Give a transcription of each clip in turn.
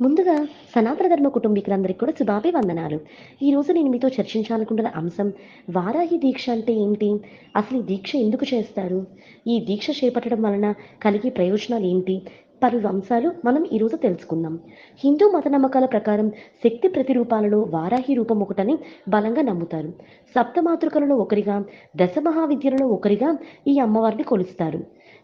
ముందుగా సనాతన ధర్మ కుటుంబీకులందరికీ కూడా శుభాభి వందనాలు ఈరోజు నేను మీతో చర్చించాలనుకుంటున్న అంశం వారాహి దీక్ష అంటే ఏంటి? అసలు ఈ దీక్ష ఎందుకు చేస్తారు? ఈ దీక్ష చేపట్టడం వలన కలిగే ప్రయోజనాలు ఏంటి? పలు అంశాలు మనం ఈరోజు తెలుసుకుందాం. హిందూ మత నమ్మకాల ప్రకారం శక్తి ప్రతిరూపాలలో వారాహి రూపం ఒకటని బలంగా నమ్ముతారు. సప్తమాతృకలలో ఒకరిగా దశ మహావిద్యలలో ఒకరిగా ఈ అమ్మవారిని కొలుస్తారు.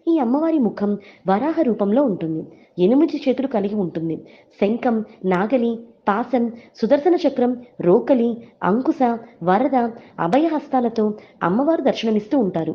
ఈ అమ్మవారి ముఖం వరాహ రూపంలో ఉంటుంది. ఎనిమిది చేతులు కలిగి ఉంటుంది. శంఖం నాగలి పాసం సుదర్శన చక్రం రోకలి అంకుశ వరద అభయహస్తాలతో అమ్మవారు దర్శనమిస్తూ ఉంటారు.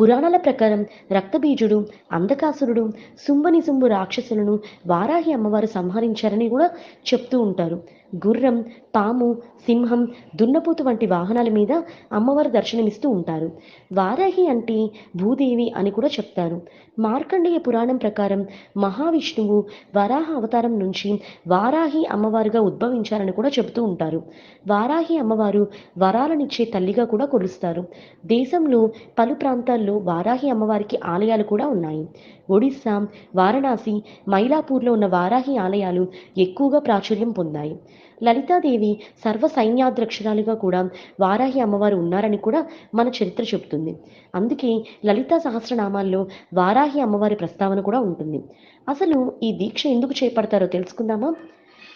పురాణాల ప్రకారం రక్తబీజుడు అంధకాసురుడు సుంబని సుంబు రాక్షసులను వారాహి అమ్మవారు సంహరించారని కూడా చెప్తూ ఉంటారు. గుర్రం పాము సింహం దున్నపోతు వంటి వాహనాల మీద అమ్మవారు దర్శనమిస్తూ ఉంటారు. వారాహి అంటే భూదేవి అని కూడా చెప్తారు. మార్కండేయ పురాణం ప్రకారం మహావిష్ణువు వరాహ అవతారం నుంచి వారాహి అమ్మవారుగా ఉద్భవించారని కూడా చెబుతూ ఉంటారు. వారాహి అమ్మవారు వరాలనిచ్చే తల్లిగా కూడా కొలుస్తారు. దేశంలో పలు ప్రాంతాల్లో వారాహి అమ్మవారికి ఆలయాలు కూడా ఉన్నాయి. ఒడిస్సా వారణాసి మైలాపూర్లో ఉన్న వారాహి ఆలయాలు ఎక్కువగా ప్రాచుర్యం పొందాయి. లలితాదేవి సర్వ సైన్యాధ్యక్షురాలుగా కూడా వారాహి అమ్మవారు ఉన్నారని కూడా మన చరిత్ర చెబుతుంది. అందుకే లలితా సహస్రనామాల్లో వారాహి అమ్మవారి ప్రస్తావన కూడా ఉంటుంది. అసలు ఈ దీక్ష ఎందుకు చేపడతారో తెలుసుకుందామా?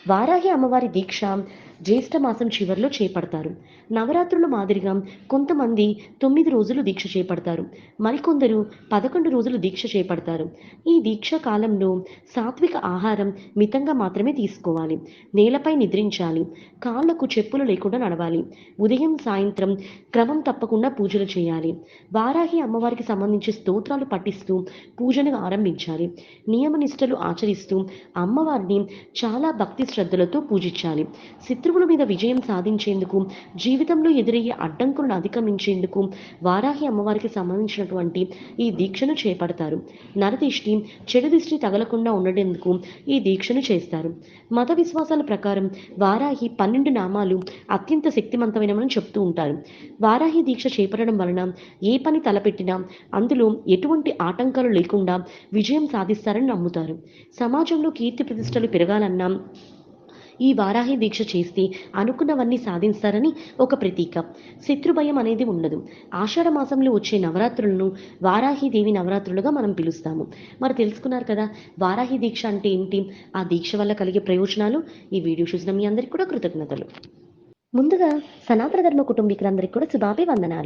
వారాహి అమ్మవారి దీక్ష జ్యేష్ఠమాసం చివరిలో చేపడతారు. నవరాత్రుల మాదిరిగా కొంతమంది తొమ్మిది రోజులు దీక్ష చేపడతారు. మరికొందరు పదకొండు రోజులు దీక్ష చేపడతారు. ఈ దీక్ష కాలంలో సాత్విక ఆహారం మితంగా మాత్రమే తీసుకోవాలి. నేలపై నిద్రించాలి. కాళ్ళకు చెప్పులు లేకుండా నడవాలి. ఉదయం సాయంత్రం క్రమం తప్పకుండా పూజలు చేయాలి. వారాహి అమ్మవారికి సంబంధించి స్తోత్రాలు పఠిస్తూ పూజను ఆరంభించాలి. నియమనిష్టలు ఆచరిస్తూ అమ్మవారిని చాలా భక్తి శ్రద్ధలతో పూజించాలి. శత్రువుల మీద విజయం సాధించేందుకు జీవితంలో ఎదురయ్యే అడ్డంకులను అధిగమించేందుకు వారాహి అమ్మవారికి సంబంధించినటువంటి ఈ దీక్షను చేపడతారు. నరదిష్టి చెడు దిష్టి తగలకుండా ఉండేందుకు ఈ దీక్షను చేస్తారు. మత విశ్వాసాల ప్రకారం వారాహి పన్నెండు నామాలు అత్యంత శక్తివంతమైనవని చెప్తూ ఉంటారు. వారాహి దీక్ష చేపట్టడం వలన ఏ పని తలపెట్టినా అందులో ఎటువంటి ఆటంకాలు లేకుండా విజయం సాధిస్తారని నమ్ముతారు. సమాజంలో కీర్తి ప్రతిష్టలు పెరగాలన్నా ఈ వారాహి దీక్ష చేస్తే అనుకున్నవన్నీ సాధిస్తారని ఒక ప్రతీక. శత్రుభయం అనేది ఉండదు. ఆషాఢ మాసంలో వచ్చే నవరాత్రులను వారాహి దేవి నవరాత్రులుగా మనం పిలుస్తాము. మరి తెలుసుకున్నారు కదా వారాహి దీక్ష అంటే ఏంటి? ఆ దీక్ష వల్ల కలిగే ప్రయోజనాలు? ఈ వీడియో చూసిన మీ అందరికీ కూడా కృతజ్ఞతలు. ముందుగా సనాతన ధర్మ కుటుంబీకులందరికీ కూడా శుభాభివందనాలు.